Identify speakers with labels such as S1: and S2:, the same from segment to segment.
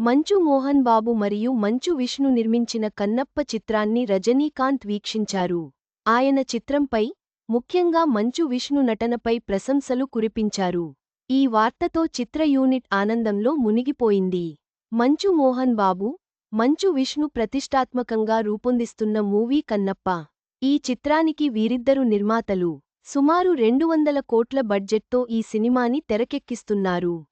S1: మంచు మోహన్ బాబు మరియు మంచు విష్ణు నిర్మించిన కన్నప్ప చిత్రాన్ని రజనీకాంత్ వీక్షించారు. ఆయన చిత్రంపై ముఖ్యంగా మంచు విష్ణు నటనపై ప్రశంసలు కురిపించారు. ఈ వార్తతో చిత్ర యూనిట్ ఆనందంలో మునిగిపోయింది. మంచు మోహన్ బాబు మంచు విష్ణు ప్రతిష్టాత్మకంగా రూపొందిస్తున్న మూవీ కన్నప్ప. ఈ చిత్రానికి వీరిద్దరు నిర్మాతలు. సుమారు రెండు వందల కోట్ల బడ్జెట్తో ఈ సినిమాని తెరకెక్కిస్తున్నారు.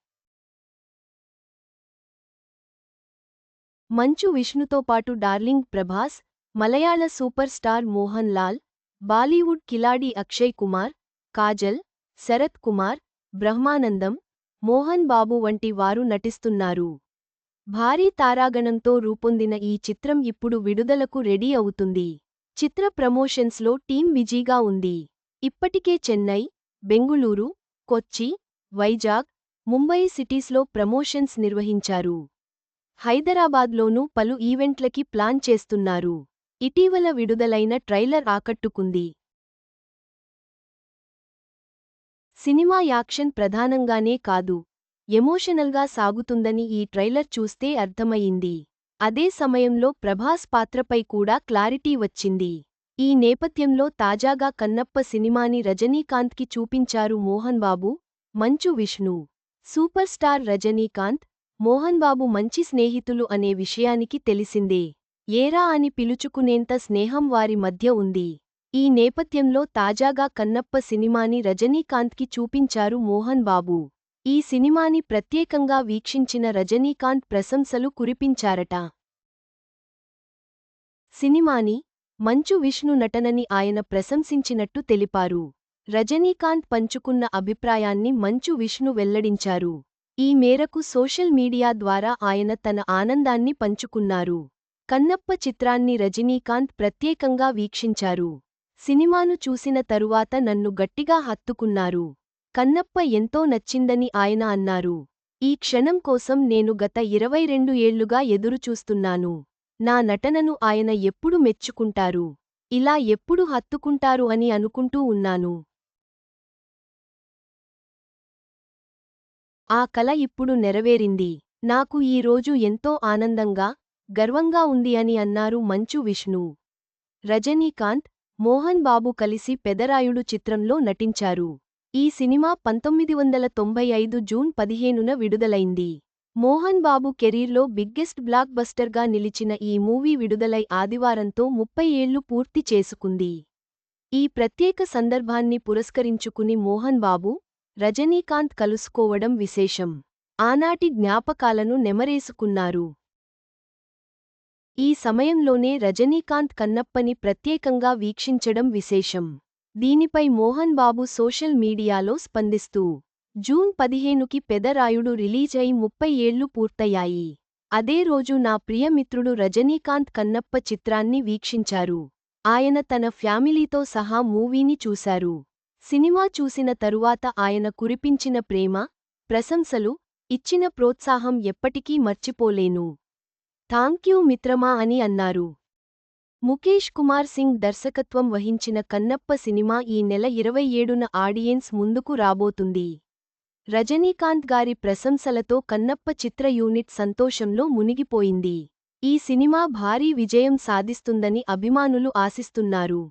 S1: మంచు విష్ణుతో పాటు డార్లింగ్ ప్రభాస్ మలయాళ సూపర్ స్టార్ మోహన్ లాల్ బాలీవుడ్ కిలాడి అక్షయ్ కుమార్ కాజల్ శరత్ కుమార్ బ్రహ్మానందం మోహన్ బాబు వంటి వారు నటిస్తున్నారు. భారీ తారాగణంతో రూపొందిన ఈ చిత్రం ఇప్పుడు విడుదలకు రెడీ అవుతుంది. చిత్ర ప్రమోషన్స్లో టీం బిజీగా ఉంది. ఇప్పటికే చెన్నై బెంగుళూరు కొచ్చి వైజాగ్ ముంబయి సిటీస్లో ప్రమోషన్స్ నిర్వహించారు. హైదరాబాద్లోనూ పలు ఈవెంట్లకి ప్లాన్ చేస్తున్నారు. ఇటీవల విడుదలైన ట్రైలర్ ఆకట్టుకుంది. సినిమా యాక్షన్ ప్రధానంగానే కాదు ఎమోషనల్గా సాగుతుందని ఈ ట్రైలర్ చూస్తే అర్థమయింది అదే సమయంలో ప్రభాస్ పాత్రపై కూడా క్లారిటీ వచ్చింది. ఈ నేపథ్యంలో తాజాగా కన్నప్ప సినిమాని రజనీకాంత్కి చూపించారు మోహన్ బాబు మంచు విష్ణు. సూపర్ స్టార్ రజనీకాంత్ మోహన్ బాబు మంచి స్నేహితులు అనే విషయానికి తెలిసిందే. ఏరా అని పిలుచుకునేంత స్నేహం వారి మధ్య ఉంది. ఈ నేపథ్యంలో తాజాగా కన్నప్ప సినిమాని రజనీకాంత్కి చూపించారు మోహన్ బాబు ఈ సినిమాని ప్రత్యేకంగా వీక్షించిన రజనీకాంత్ ప్రశంసలు కురిపించారట. సినిమాని మంచు విష్ణు నటనని ఆయన ప్రశంసించినట్టు తెలిపారు. రజనీకాంత్ పంచుకున్న అభిప్రాయాన్ని మంచు విష్ణు వెల్లడించారు. ఈ మేరకు సోషల్ మీడియా ద్వారా ఆయన తన ఆనందాన్ని పంచుకున్నారు. కన్నప్ప చిత్రాన్ని రజనీకాంత్ ప్రత్యేకంగా వీక్షించారు. సినిమాను చూసిన తరువాత నన్ను గట్టిగా హత్తుకున్నారు. కన్నప్ప ఎంతో నచ్చిందని ఆయన అన్నారు. ఈ క్షణం కోసం నేను గత ఇరవై రెండు ఏళ్ళుగా ఎదురుచూస్తున్నాను. నా నటనను ఆయన ఎప్పుడు మెచ్చుకుంటారు? ఇలా ఎప్పుడు హత్తుకుంటారు అని అనుకుంటూ ఉన్నాను. ఆ కల ఇప్పుడు నెరవేరింది. నాకు ఈ రోజు ఎంతో ఆనందంగా గర్వంగా ఉంది అని అన్నారు మంచు విష్ణు. రజనీకాంత్ మోహన్ బాబు కలిసి పెదరాయుడు చిత్రంలో నటించారు. ఈ సినిమా పంతొమ్మిది వందల తొంభై ఐదు జూన్ పదిహేనున విడుదలైంది. మోహన్ బాబు కెరీర్లో బిగ్గెస్ట్ బ్లాక్ బస్టర్గా నిలిచిన ఈ మూవీ విడుదలై ఆదివారంతో ముప్పై ఏళ్ళు పూర్తి చేసుకుంది. ఈ ప్రత్యేక సందర్భాన్ని పురస్కరించుకుని మోహన్ బాబు రజనీకాంత్ కలుసుకోవడం విశేషం. ఆనాటి జ్ఞాపకాలను నెమరేసుకున్నారు. ఈ సమయంలోనే రజనీకాంత్ కన్నప్పని ప్రత్యేకంగా వీక్షించడం విశేషం. దీనిపై మోహన్ బాబు సోషల్ మీడియాలో స్పందిస్తూ జూన్ పదిహేనుకి పెదరాయుడు రిలీజ్ అయి ముప్పై ఏళ్ళు పూర్తయ్యాయి. అదే రోజు నా ప్రియమిత్రుడు రజనీకాంత్ కన్నప్ప చిత్రాన్ని వీక్షించారు. ఆయన తన ఫ్యామిలీతో సహా మూవీని చూశారు. సినిమా చూసిన తరువాత ఆయన కురిపించిన ప్రేమ ప్రశంసలు ఇచ్చిన ప్రోత్సాహం ఎప్పటికీ మర్చిపోలేను. థాంక్యూ మిత్రమా అని అన్నారు. ముఖేష్ కుమార్ సింగ్ దర్శకత్వం వహించిన కన్నప్ప సినిమా ఈ నెల ఇరవై ఏడున ఆడియన్స్ ముందుకు రాబోతుంది. రజనీకాంత్ గారి ప్రశంసలతో కన్నప్ప చిత్ర యూనిట్ సంతోషంలో మునిగిపోయింది. ఈ సినిమా భారీ విజయం సాధిస్తుందని అభిమానులు ఆశిస్తున్నారు.